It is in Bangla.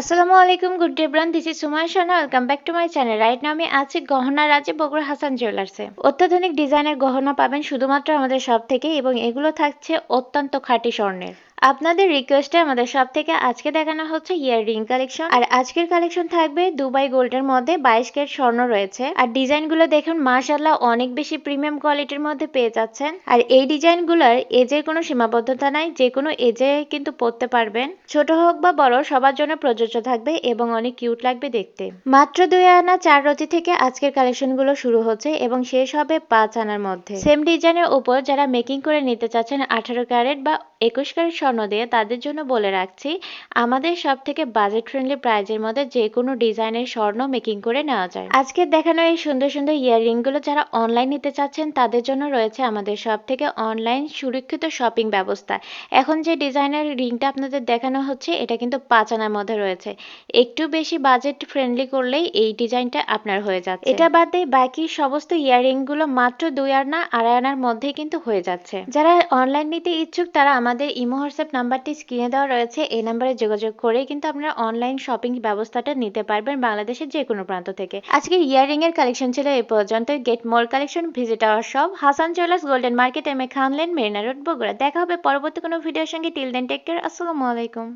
আসসালামু আলাইকুম good day bran this is Suman Sana welcome back to my channel right now আমি আছি গহনা রাজে বগুড়া হাসান জুয়েলার্সে অত্যাধুনিক ডিজাইনের গহনা পাবেন শুধুমাত্র আমাদের সব থেকে এবং এগুলো থাকছে অত্যন্ত খাঁটি স্বর্ণের। আপনাদের রিকোয়েস্টে আমাদের সব থেকে আজকে দেখানো হচ্ছে ইয়ার রিং কালেকশন আর আজকের কালেকশন থাকবে দুবাই গোল্ডের মধ্যে বাইশ কেট স্বর্ণ রয়েছে। আর ডিজাইনগুলো দেখুন মাশাল্লাহ অনেক বেশি প্রিমিয়াম কোয়ালিটির মধ্যে পেয়ে যাচ্ছেন। আর এই ডিজাইনগুলোর এজের কোনো সীমাবদ্ধতা নাই, যে কোনো এজে কিন্তু পরতে পারবেন। ছোট হোক বা বড়, সবার জন্য প্রযোজ্য থাকবে এবং অনেক কিউট লাগবে দেখতে। মাত্র দুই আনা, চার রতি থেকে আজকের কালেকশনগুলো শুরু হচ্ছে এবং শেষ হবে পাঁচ আনার মধ্যে। সেম ডিজাইনের উপর যারা মেকিং করে নিতে চাচ্ছেন, আঠারো ক্যারেট বা একুশ ক্যারেট স্বর্ণ দিয়ে তাদের জন্য বলে রাখছি, আমাদের সব থেকে বাজেট ফ্রেন্ডলি প্রাইজের মধ্যে যে কোনো ডিজাইনের স্বর্ণ মেকিং করে নেওয়া যায়। আজকে দেখানো এই সুন্দর সুন্দর ইয়াররিংগুলো যারা অনলাইন নিতে চাচ্ছেন, তাদের জন্য রয়েছে আমাদের সব থেকে অনলাইন সুরক্ষিত শপিং ব্যবস্থা। এখন যে ডিজাইনের রিংটা আপনাদের দেখানো হচ্ছে, এটা কিন্তু পাঁচ আনার মধ্যে রয়েছে। একটু বেশি বাজেট ফ্রেন্ডলি করলেই এই ডিজাইনটা আপনার হয়ে যাচ্ছে। এটা বাদে বাকি সমস্ত ইয়াররিংগুলো মাত্র দুই আনা, আড়াই আনার মধ্যেই কিন্তু হয়ে যাচ্ছে। যারা অনলাইন নিতে ইচ্ছুক, তারা আমাদের ইমো হোয়াটসঅ্যাপ নাম্বারটি স্ক্রিনে দেওয়া রয়েছে। এই নাম্বারে যোগাযোগ করে কিন্তু আপনারা অনলাইন শপিং ব্যবস্থাটা নিতে পারবেন বাংলাদেশের যে কোনো প্রান্ত থেকে। আজকের ইয়াররিং এর কালেকশন ছিল এই পর্যন্ত get more collection visit our shop Hasan jewellers golden market M A খানলেন Marina road Bogura দেখা হবে পরবর্তী কোনো ভিডিওর সঙ্গে। টিল দেন টেক কেয়ার আসসালামু আলাইকুম।